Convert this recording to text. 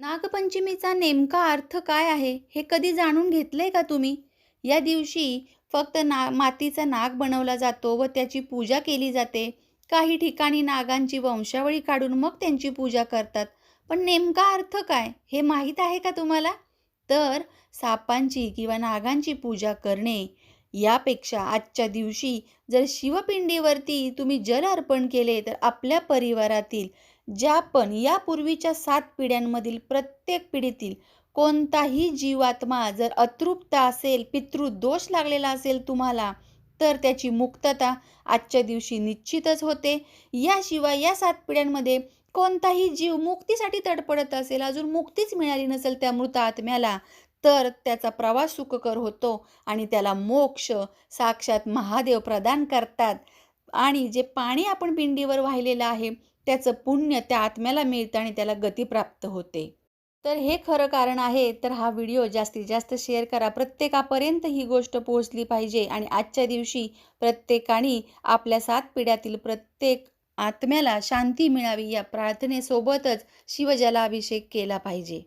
नागपंचमीचा नेमका अर्थ काय आहे हे कधी जाणून घेतलंय का तुम्ही? या दिवशी फक्त ना मातीचा नाग बनवला जातो व त्याची पूजा केली जाते. काही ठिकाणी नागांची वंशावळी काढून मग त्यांची पूजा करतात. पण नेमका अर्थ काय हे माहीत आहे का तुम्हाला? तर सापांची किंवा नागांची पूजा करणे यापेक्षा आजच्या दिवशी जर शिवपिंडीवरती तुम्ही जल अर्पण केले तर आपल्या परिवारातील ज्या पण यापूर्वीच्या सात पिढ्यांमधील प्रत्येक पिढीतील कोणताही जीवात्मा जर अतृप्त असेल पितृदोष लागलेला असेल तुम्हाला तर त्याची मुक्तता आजच्या दिवशी निश्चितच होते. याशिवाय या सात पिढ्यांमध्ये कोणताही जीव मुक्तीसाठी तडपडत असेल अजून मुक्तीच मिळाली नसेल त्या मृत आत्म्याला तर त्याचा प्रवास सुखकर होतो आणि त्याला मोक्ष साक्षात महादेव प्रदान करतात. आणि जे पाणी आपण पिंडीवर वाहिलेलं आहे त्याचं पुण्य त्या आत्म्याला मिळतं आणि त्याला गती प्राप्त होते. तर हे खरं कारण आहे तर हा व्हिडिओ जास्तीत जास्त शेअर करा. प्रत्येकापर्यंत ही गोष्ट पोहोचली पाहिजे आणि आजच्या दिवशी प्रत्येकाने आपल्या सात पिढ्यातील प्रत्येक आत्म्याला शांती मिळावी या प्रार्थनेसोबतच शिवजलाभिषेक केला पाहिजे.